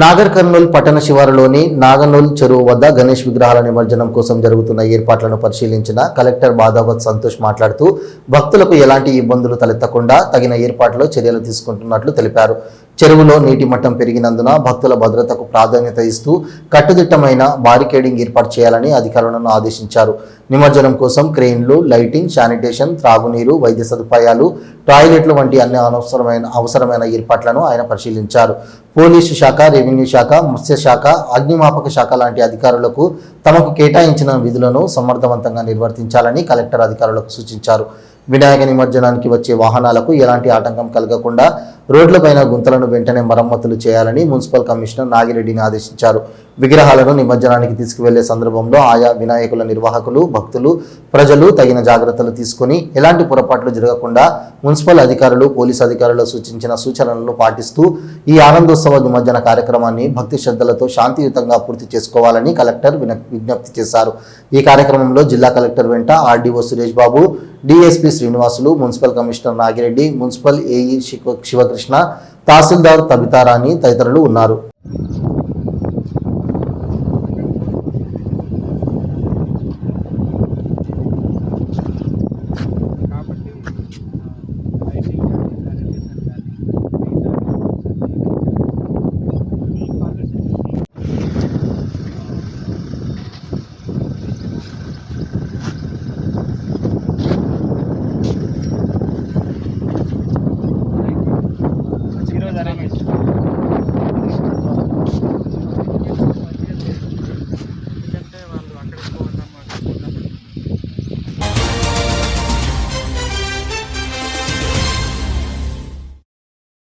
నాగర్ కర్నూల్ పట్టణ శివారులోని నాగనూల్ చెరువు వద్ద గణేష్ విగ్రహాల నిమజ్జనం కోసం జరుగుతున్న ఏర్పాట్లను పరిశీలించిన కలెక్టర్ బాధావత్ సంతోష్ మాట్లాడుతూ భక్తులకు ఎలాంటి ఇబ్బందులు తలెత్తకుండా తగిన ఏర్పాట్లో చర్యలు తీసుకుంటున్నట్లు తెలిపారు. చెరువులో నీటి మట్టం పెరిగినందున భక్తుల భద్రతకు ప్రాధాన్యత ఇస్తూ కట్టుదిట్టమైన బారికేడింగ్ ఏర్పాటు చేయాలని అధికారులను ఆదేశించారు. నిమజ్జనం కోసం క్రెయిన్లు లైటింగ్ శానిటేషన్ త్రాగునీరు వైద్య సదుపాయాలు టాయిలెట్లు వంటి అన్ని అనవసరమైన అవసరమైన ఏర్పాట్లను ఆయన పరిశీలించారు. పోలీసు శాఖ రెవెన్యూ శాఖ మత్స్య శాఖ అగ్నిమాపక శాఖ లాంటి అధికారులకు తమకు కేటాయించిన విధులను సమర్థవంతంగా నిర్వర్తించాలని కలెక్టర్ అధికారులకు సూచించారు. వినాయక నిమజ్జనానికి వచ్చే వాహనాలకు ఎలాంటి ఆటంకం కలగకుండా రోడ్లపైన గుంతలను వెంటనే మరమ్మతులు చేయాలని మున్సిపల్ కమిషనర్ నాగిరెడ్డిని ఆదేశించారు. విగ్రహాలను నిమజ్జనానికి తీసుకువెళ్ళే సందర్భంలో ఆయా వినాయకుల నిర్వాహకులు భక్తులు ప్రజలు తగిన జాగ్రత్తలు తీసుకుని ఎలాంటి పొరపాట్లు జరగకుండా మున్సిపల్ అధికారులు పోలీసు అధికారులు సూచించిన సూచనలను పాటిస్తూ ఈ ఆనందోత్సవ నిమజ్జన కార్యక్రమాన్ని భక్తి శ్రద్ధలతో శాంతియుతంగా పూర్తి చేసుకోవాలని కలెక్టర్ విన- విజ్ఞప్తి చేశారు. ఈ కార్యక్రమంలో జిల్లా కలెక్టర్ వెంట RDO Suresh Babu DSP Srinivasulu municipal commissioner Nagireddy municipal AE Shiva Sivakrishna తహసీల్దార్ తబితారాణి తదితరులు ఉన్నారు.